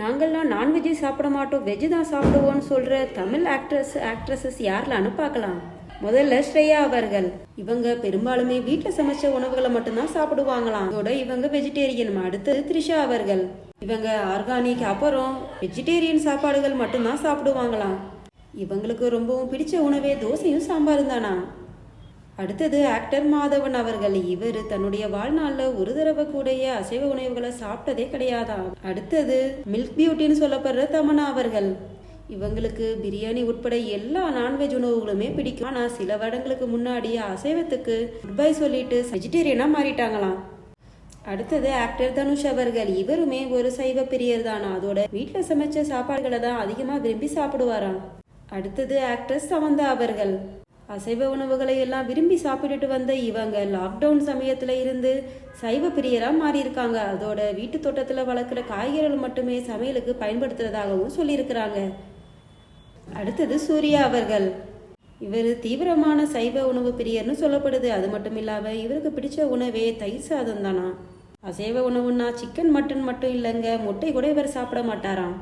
நாங்கள்லாம் நான்வெஜ்ஜே சாப்பிட மாட்டோம் வெஜ்ஜு தான் சாப்பிடுவோம்னு சொல்கிற தமிழ் ஆக்ட்ரஸ் ஆக்ட்ரஸஸ் யாரில் பார்க்கலாம். முதல்ல ஸ்ரேயா அவர்கள். இவங்க பெரும்பாலுமே வீட்டில் சமைச்ச உணவுகளை மட்டும்தான் சாப்பிடுவாங்களாம். அதோட இவங்க வெஜிடேரியன் அடுத்தது த்ரிஷா அவர்கள். இவங்க ஆர்கானிக் அப்புறம் வெஜிடேரியன் சாப்பாடுகள் மட்டும்தான் சாப்பிடுவாங்களாம். இவங்களுக்கு ரொம்பவும் பிடிச்ச உணவே தோசையும் சாம்பாரும் தானா? அடுத்தது ஆக்டர் மாதவன் அவர்கள் இவர் தன்னுடைய வாழ்நாளில் ஒரு தடவை கூடைய அசைவ உணவுகளை சாப்பிட்டதே கிடையாதா அடுத்தது மில்க் பியூட்டின்னு சொல்லப்படுற தமனா அவர்கள். இவங்களுக்கு பிரியாணி உட்பட எல்லா நான்வெஜ் உணவுகளுமே பிடிக்கும். ஆனால் சில வருடங்களுக்கு முன்னாடி அசைவத்துக்கு குட் பை சொல்லிட்டு வெஜிடேரியனாக மாறிட்டாங்களாம். அடுத்தது ஆக்டர் தனுஷ் அவர்கள். இவருமே ஒரு சைவ பிரியர் தானா அதோட வீட்டில் சமைச்ச சாப்பாடுகளை தான் அதிகமாக விரும்பி சாப்பிடுவாராம். அடுத்தது ஆக்ட்ரஸ் சமந்தா அவர்கள். அசைவ உணவுகளை எல்லாம் விரும்பி சாப்பிட்டுட்டு வந்த இவங்க லாக்டவுன் சமயத்தில் இருந்து சைவ பிரியராக மாறியிருக்காங்க. அதோட வீட்டு தோட்டத்தில் வளர்க்குற காய்கறிகள் மட்டுமே சமையலுக்கு பயன்படுத்துறதாகவும் சொல்லியிருக்கிறாங்க. அடுத்தது சூர்யா அவர்கள். இவர் தீவிரமான சைவ உணவு பிரியர்னு சொல்லப்படுது. அது மட்டும் இல்லாமல் இவருக்கு பிடிச்ச உணவே தயிர் சாதம் தானா? அசைவ உணவுன்னா சிக்கன் மட்டன் மட்டும் இல்லைங்க. முட்டை கூட இவர் சாப்பிட மாட்டாராம்.